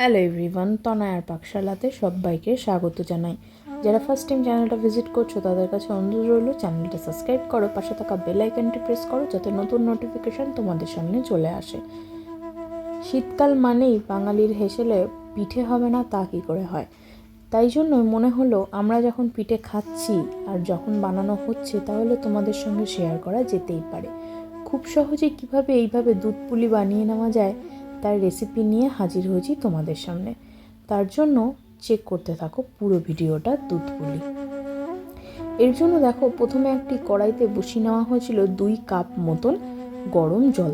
Hello everyone তনয়ার পাকশালাতে সবাইকে স্বাগত জানাই। যারা ফার্স্ট টাইম চ্যানেলটা ভিজিট করছ, তাদের কাছে অনুরোধ রইল চ্যানেলটা সাবস্ক্রাইব করো, পাশে থাকা বেল আইকনটি প্রেস করো, যাতে নতুন নোটিফিকেশন তোমাদের সামনে চলে আসে। শীতকাল মানেই বাঙালির হেসেলে পিঠে হবে না তা কী করে হয়? তাই জন্য মনে হলো আমরা যখন পিঠে খাচ্ছি আর যখন বানানো হচ্ছে, তাহলে তোমাদের সঙ্গে শেয়ার করা যেতেই পারে। খুব সহজে কীভাবে এইভাবে দুধ পুলি বানিয়ে নেওয়া যায় তার রেসিপি নিয়ে হাজির হয়েছি তোমাদের সামনে। তার জন্য চেক করতে থাকো পুরো ভিডিওটা দুধ পুলি এর জন্য দেখো প্রথমে একটি কড়াইতে বসিয়ে নেওয়া হয়েছিল দুই কাপ মতন গরম জল।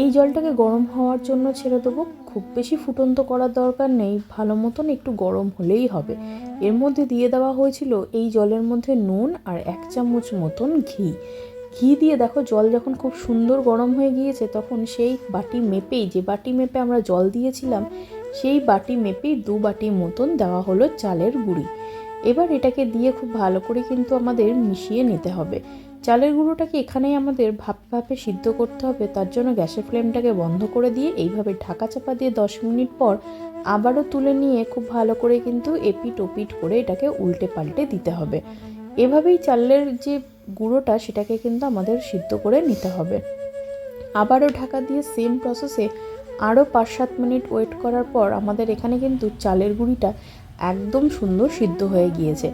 এই জলটাকে গরম হওয়ার জন্য ছেড়ে দেবো। খুব বেশি ফুটন্ত করার দরকার নেই, ভালো মতন একটু গরম হলেই হবে। এর মধ্যে দিয়ে দেওয়া হয়েছিল এই জলের মধ্যে নুন আর এক চামচ মতন ঘি। ঘি দিয়ে দেখো জল যখন খুব সুন্দর গরম হয়ে গিয়েছে, তখন সেই বাটি মেপেই, যে বাটি মেপে আমরা জল দিয়েছিলাম, সেই বাটি মেপেই দু বাটি মতন দেওয়া হলো চালের গুঁড়ি। এবার এটাকে দিয়ে খুব ভালো করে কিন্তু আমাদের মিশিয়ে নিতে হবে। চালের গুঁড়োটাকে এখানেই আমাদের ভাপে ভাপে সিদ্ধ করতে হবে, তার জন্য গ্যাসের ফ্লেমটাকে বন্ধ করে দিয়ে এইভাবে ঢাকা চাপা দিয়ে দশ মিনিট পর আবারও তুলে নিয়ে খুব ভালো করে কিন্তু এপিট ওপিট করে এটাকে উল্টে পাল্টে দিতে হবে। এভাবেই চালের যে গুঁড়োটা, সেটাকে কিন্তু আমাদের সিদ্ধ করে নিতে হবে। আবারও ঢাকা দিয়ে সেম প্রসেসে আরও পাঁচ সাত মিনিট ওয়েট করার পর আমাদের এখানে কিন্তু চালের গুঁড়িটা একদম সুন্দর সিদ্ধ হয়ে গিয়েছে।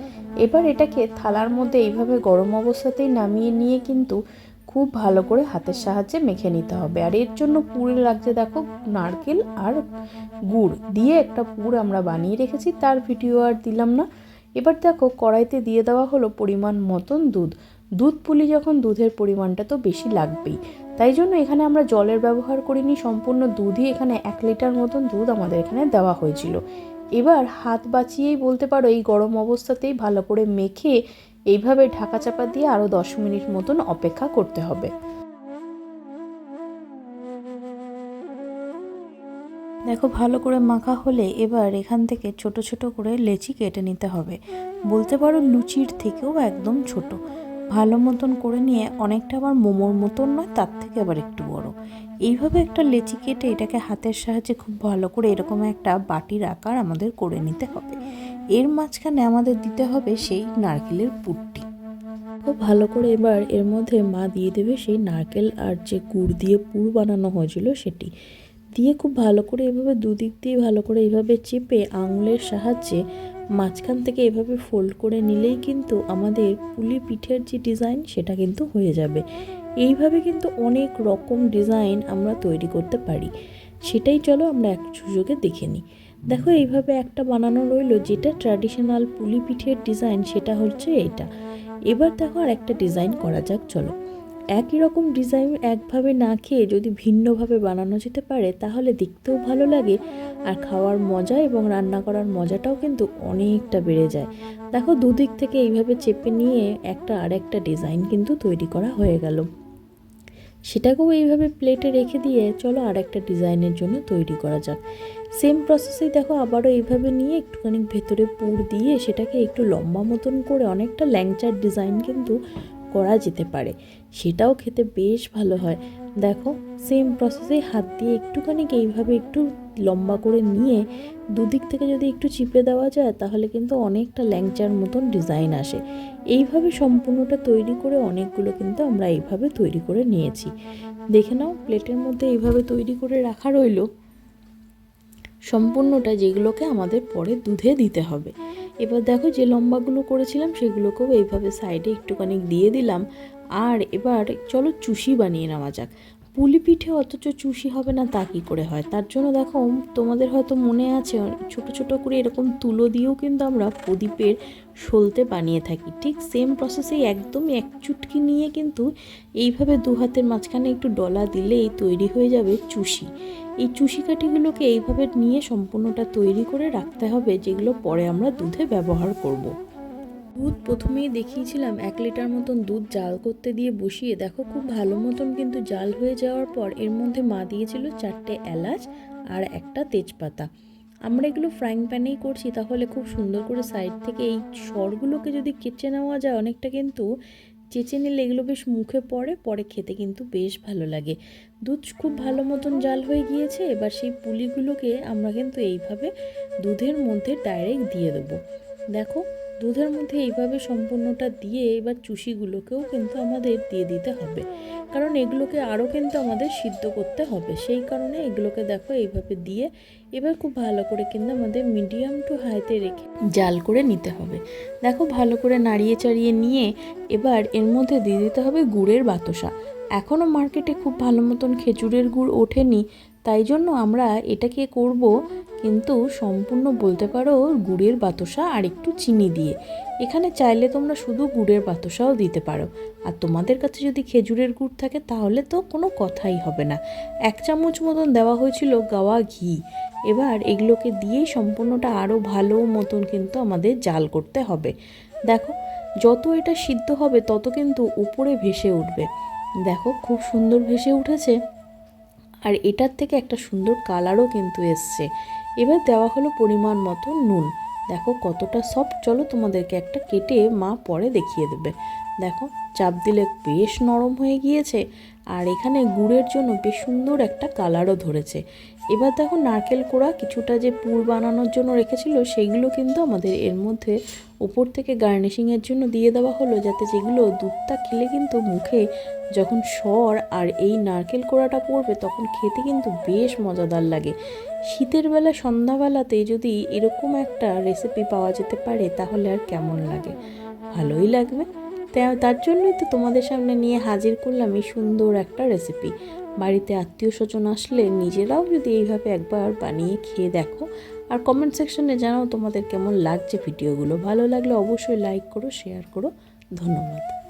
এবার এটাকে থালার মধ্যে এইভাবে গরম অবস্থাতেই নামিয়ে নিয়ে কিন্তু খুব ভালো করে হাতের সাহায্যে মেখে নিতে হবে। আর এর জন্য পুরে লাগছে দেখো, নারকেল আর গুড়। দিয়ে একটা পুর আমরা বানিয়ে রেখেছি, তার ভিডিও আর দিলাম না। এবার দেখো কড়াইতে দিয়ে দেওয়া হলো পরিমাণ মতন দুধ। দুধ পুলি যখন দুধের পরিমাণটা তো বেশি লাগবেই। তাই জন্য এখানে আমরা জলের ব্যবহার করিনি, সম্পূর্ণ দুধই এখানে এক লিটার মতন দুধ আমাদের এখানে দেওয়া হয়েছিল। এবার হাত বাঁচিয়েই বলতে পারো এই গরম অবস্থাতেই ভালো করে মেখে এইভাবে ঢাকা চাপা দিয়ে আরও দশ মিনিট মতন অপেক্ষা করতে হবে। দেখো, ভালো করে মাখা হলে এবার এখান থেকে ছোট ছোট করে লেচি কেটে নিতে হবে। বলতে পারো লুচির থেকেও একদম ছোট। ভালো মতন করে নিয়ে অনেকটা আবার মোমোর মতন নয়, তার থেকে আবার একটু বড়। এইভাবে একটা লেচি কেটে এটাকে হাতের সাহায্যে খুব ভালো করে এরকম একটা বাটির আকার আমাদের করে নিতে হবে। এর মাঝখানে আমাদের দিতে হবে সেই নারকেলের পুরটি খুব ভালো করে এবার এর মধ্যে মা দিয়ে দেবে সেই নারকেল আর যে গুড় দিয়ে পুর বানানো হয়েছিল সেটি। দিয়ে খুব ভালো করে এভাবে দুদিক দিয়ে ভালো করে এভাবে চেপে আঙুলের সাহায্যে মাঝখান থেকে এভাবে ফোল্ড করে নিলেই কিন্তু আমাদের পুলি পিঠের যে ডিজাইন সেটা কিন্তু হয়ে যাবে। এইভাবে কিন্তু অনেক রকম ডিজাইন আমরা তৈরি করতে পারি। সেটাই চলো আমরা এক সুযোগে দেখে নিই। দেখো এইভাবে একটা বানানো রইল যেটা ট্র্যাডিশনাল পুলি পিঠের ডিজাইন সেটা হচ্ছে এটা। এবার দেখো আর একটা ডিজাইন করা যাক, চলো। একই রকম ডিজাইন একভাবে না খেয়ে যদি ভিন্নভাবে বানানো যেতে পারে, তাহলে দেখতেও ভালো লাগে। আর খাওয়ার মজা এবং রান্না করার মজাটাও কিন্তু অনেকটা বেড়ে যায়। দেখো, দুদিক থেকে এইভাবে চেপে নিয়ে একটা আর একটা ডিজাইন কিন্তু তৈরি করা হয়ে গেল। সেটাকেও এইভাবে প্লেটে রেখে দিয়ে চলো আর একটা ডিজাইনের জন্য তৈরি করা যাক। সেম প্রসেসেই দেখো, আবারও এইভাবে নিয়ে একটুখানি ভেতরে পুর দিয়ে সেটাকে একটু লম্বা মতন করে অনেকটা ল্যাংচার ডিজাইন কিন্তু করা যেতে পারে। সেটাও খেতে বেশ ভালো হয়। দেখো সেম প্রসেসে হাত দিয়ে একটুখানি এইভাবে একটু লম্বা করে নিয়ে দুদিক থেকে যদি একটু চিপে দেওয়া যায়, তাহলে কিন্তু অনেকটা ল্যাংচার মতন ডিজাইন আসে। এইভাবে সম্পূর্ণটা তৈরি করে অনেকগুলো কিন্তু আমরা এইভাবে তৈরি করে নিয়েছি। দেখে নাও প্লেটের মধ্যে এইভাবে তৈরি করে রাখা রইল। সম্পূর্ণটা যেগুলোকে আমাদের পরে দুধে দিতে হবে। এবার দেখো যে লম্বাগুলো করেছিলাম, সেগুলোকেও এইভাবে সাইডে একটুখানি দিয়ে দিলাম। আর এবার চলো চুষি বানিয়ে নেওয়া যাক। পুলি পিঠে অথচ চুষি হবে না তা কী করে হয়? তার জন্য দেখো, তোমাদের হয়তো মনে আছে, ছোট ছোট করে এরকম তুলো দিয়েও কিন্তু আমরা প্রদীপের সলতে বানিয়ে থাকি। ঠিক সেম প্রসেসেই একদম এক চুটকি নিয়ে কিন্তু এইভাবে দু হাতের মাঝখানে একটু ডলা দিলেই তৈরি হয়ে যাবে চুষি। এই চুষি কাঠিগুলোকে এইভাবে নিয়ে সম্পূর্ণটা তৈরি করে রাখতে হবে, যেগুলো পরে আমরা দুধে ব্যবহার করব। দুধ প্রথমেই দেখিয়েছিলাম এক লিটার মতন দুধ জাল করতে দিয়ে বসিয়ে। দেখো, খুব ভালো মতন কিন্তু জাল হয়ে যাওয়ার পর এর মধ্যে মা দিয়েছিল চারটে এলাচ আর একটা তেজপাতা। আমরা এগুলো ফ্রাইং প্যানেই করছি, তাহলে খুব সুন্দর করে সাইড থেকে এই স্বরগুলোকে যদি কেচে নেওয়া যায় অনেকটা কিন্তু চেঁচে নিলে এগুলো বেশ মুখে পড়ে, পরে খেতে কিন্তু বেশ ভালো লাগে। দুধ খুব ভালো মতন জাল হয়ে গিয়েছে, এবার সেই পুলিগুলোকে আমরা কিন্তু এইভাবে দুধের মধ্যে ডাইরেক্ট দিয়ে দেবো। দেখো দুধের মধ্যে এইভাবে সম্পূর্ণটা দিয়ে এবার চুষিগুলোকেও কিন্তু আমাদের দিয়ে দিতে হবে। কারণ এগুলোকে আরও কিন্তু আমাদের সিদ্ধ করতে হবে। সেই কারণে এগুলোকে দেখো এইভাবে দিয়ে এবার খুব ভালো করে কিন্তু আমাদের মিডিয়াম টু হাইতে রেখে জাল করে নিতে হবে। দেখো ভালো করে নাড়িয়ে চাড়িয়ে নিয়ে এবার এর মধ্যে দিয়ে দিতে হবে গুড়ের বাতসা। এখনও মার্কেটে খুব ভালো মতন খেজুরের গুড় ওঠেনি, তাই জন্য আমরা এটাকে করব কিন্তু সম্পূর্ণ বলতে পারো গুড়ের বাতসা আর একটু চিনি দিয়ে। এখানে চাইলে তোমরা শুধু গুড়ের বাতসাও দিতে পারো। আর তোমাদের কাছে যদি খেজুরের গুড় থাকে তাহলে তো কোনো কথাই হবে না। এক চামচ মতন দেওয়া হয়েছিল গাওয়া ঘি। এবার এগুলোকে দিয়েই সম্পূর্ণটা আরও ভালো মতন কিন্তু আমাদের জাল করতে হবে। দেখো, যত এটা সিদ্ধ হবে তত কিন্তু উপরে ভেসে উঠবে। দেখো, খুব সুন্দর ভেসে উঠেছে। আর এটার থেকে একটা সুন্দর কালারও কিন্তু এসছে। এবার দেওয়া হলো পরিমাণ মতো নুন। দেখো কতটা সফট চলো তোমাদেরকে একটা কেটে মা পরে দেখিয়ে দেবে। দেখো চাপ দিলে বেশ নরম হয়ে গিয়েছে। আর এখানে গুড়ের জন্য বেশ সুন্দর একটা কালারও ধরেছে। এবার দেখো নারকেল কোড়া কিছুটা যে পুর বানানোর জন্য রেখেছিল, সেইগুলো কিন্তু আমাদের এর মধ্যে উপর থেকে গার্নিশিংয়ের জন্য দিয়ে দেওয়া হলো, যাতে যেগুলো দুধটা খেলে কিন্তু মুখে যখন সর আর এই নারকেল কোড়াটা পড়বে তখন খেতে কিন্তু বেশ মজাদার লাগে। শীতের বেলা, সন্ধ্যাবেলাতে যদি এরকম একটা রেসিপি পাওয়া যেতে পারে, তাহলে আর কেমন লাগে? ভালোই লাগবে। তার জন্যই তো তোমাদের সামনে নিয়ে হাজির করলাম এই সুন্দর একটা রেসিপি বাড়িতে আত্মীয় স্বজন আসলে নিজেরাও যদি এইভাবে একবার বানিয়ে খেয়ে দেখো, আর কমেন্ট সেকশনে জানাও তোমাদের কেমন লাগছে ভিডিওগুলো ভালো লাগলে অবশ্যই লাইক করো শেয়ার করো। ধন্যবাদ।